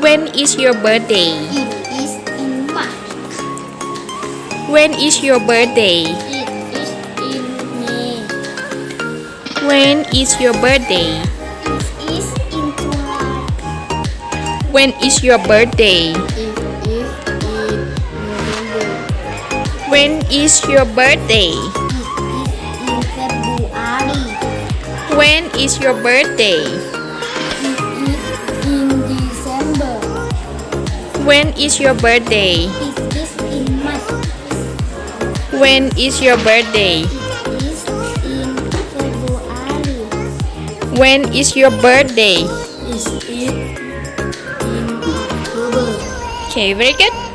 When is your birthday It is in March. When is your birthday It is in May. When is your birthday It is in July. When is your birthday It is in November. When is your birthday It is in February. When is your birthday When is your birthday It is in March. When is your birthday It is in February. When is your birthday It is in October. Okay very good